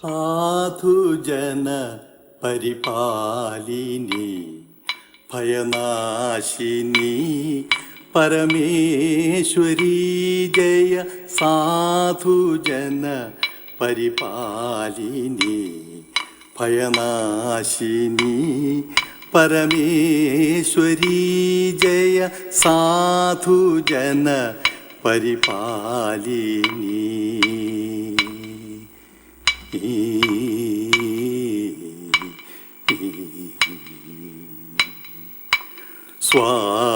സാധുജന പരിപാലിനി ഭയനാശിനി പരമേശ്വരി ജയ സാധുജന പരിപാലിനി ഭയനാശിനി പരമേശ്വരി ജയ സാധുജന പരിപാലിനി.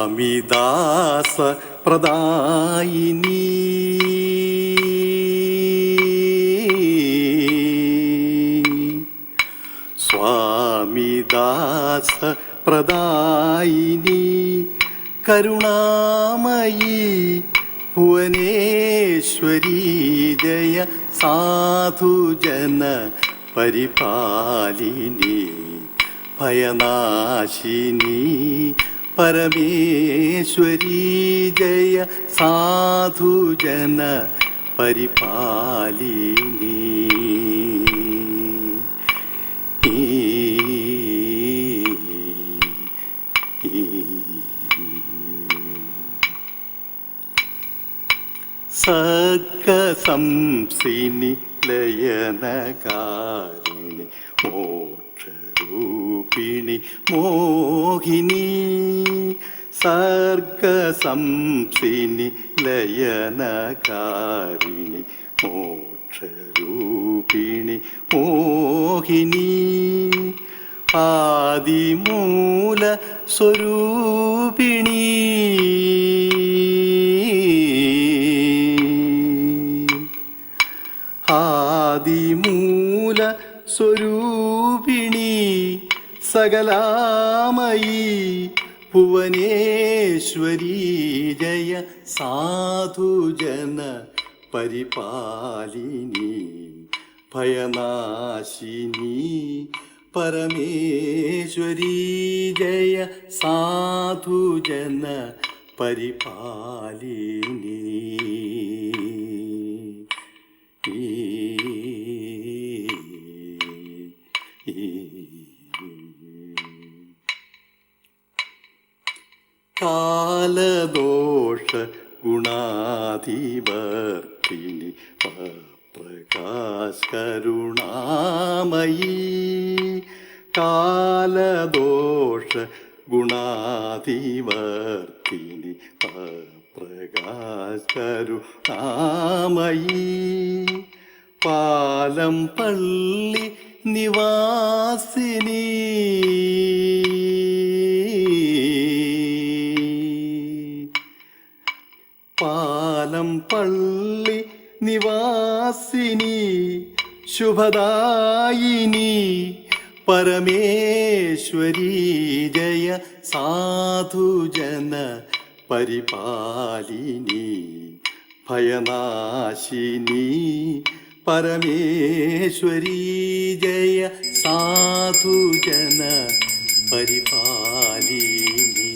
സ്വാമിദാസ പ്രദായിനി സ്വാമിദാസ പ്രദായിനി കരുണാമയി ഭുവനേശ്വരി ജയ സാധുജന പരിപാലിനി ഭയനാശിനി പരമേശ്വരി ജയ സാധുജന പരിപാലിനി. സക്കസംസിനി ലയനകാരിണി മോക്ഷരൂപിണി മോഹിനി. സർഗസംസിനി ലയനകാരിണി മോക്ഷരൂപിണി മോഹിനി. ആദിമൂല സ്വരൂപിണി ആദിമൂല സ്വരൂപിണി സകലാമയി ഭുവനേശ്വരി ജയ സാധുജന പരിപാലിനി ഭയനാശിനി പരമേശ്വരി ജയ സാധുജന പരിപാലിനി കാലദോഷ ഗുണാധിപർത്തിനി പ്രകാശ കരുണാമയി. കാലദോഷ ഗുണാധിവർത്തിനി പ്രകാശരു ആമയി പാലം പള്ളി നിവാസിനി. പാലം പള്ളി നിവാസിനി. ശുഭദായിനി. പരമേശ്വരി ജയ സാധുജന പരിപാലിനി ഭയനാശിനി. പരമേശ്വരി ജയ സാധുജന പരിപാലിനി.